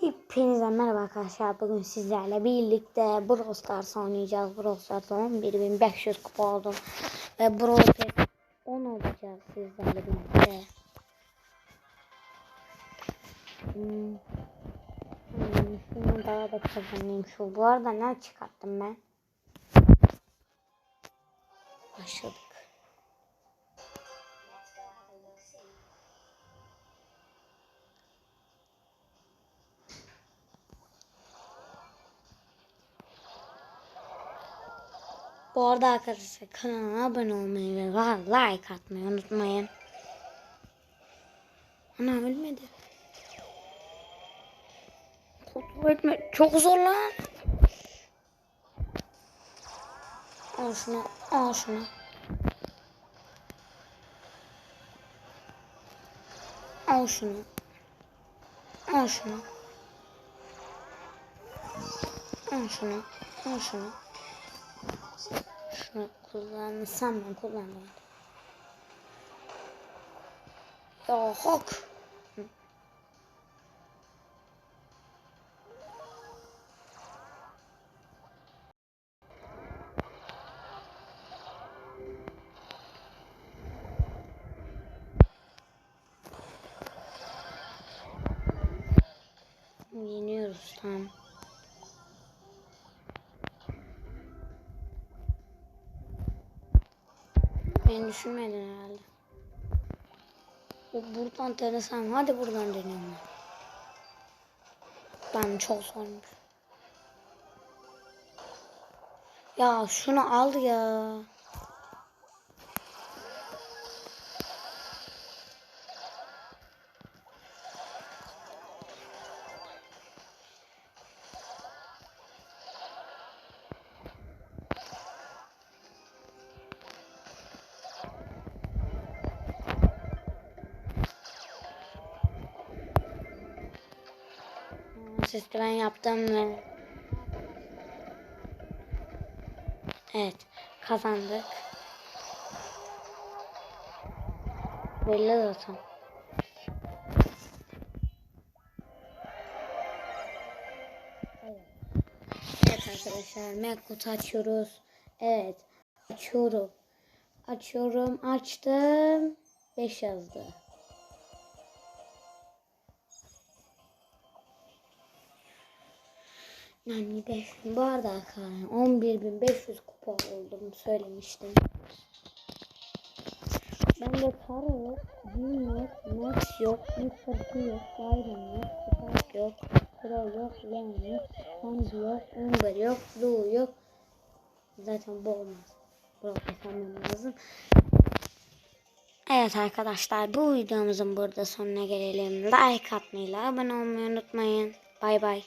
Hepinize merhaba arkadaşlar. Bugün sizlerle birlikte Brawl Stars oynayacağız. Brawl Stars 11500 kupa oldum. Ve Brawl Pass 10 olacağız sizlerle birlikte. Hmm. Hmm, Şunu daha da kazanayım şu. Bu arada ne çıkarttım ben? Başladık. Bu arada arkadaşlar kanala abone olmayı ve like atmayı unutmayın. Ana ölmedi. Kontrol etme. Çok zor lan. Al şunu. Al şunu. Al şunu. Al şunu. Al şunu. Al şunu. Şunu kullanırsam ben hak. Hı. Yeniyoruz tamam. Beni düşünmedin herhalde. O buradan denesem. Hadi buradan ben. Ben çok zormuş. Ya şunu al ya. Sesi ben yaptım ve Evet kazandık. Belli zaten. Evet arkadaşlar Mekut açıyoruz. Evet açıyorum. Açıyorum açtım. 5 yazdı. Yani de bu arada arkadaşlar 11.500 kupa oldum söylemiştim. Ben de para yok, gün yok, maç yok, Mr. yok, Byron yok, Spark yok, Pro yok, Leon yok, Hanzi yok, Umber yok, Blue yok. Zaten bu olmaz. Bu kesemem lazım. Evet arkadaşlar bu videomuzun burada sonuna gelelim. Like atmayı, abone olmayı unutmayın. Bay bay.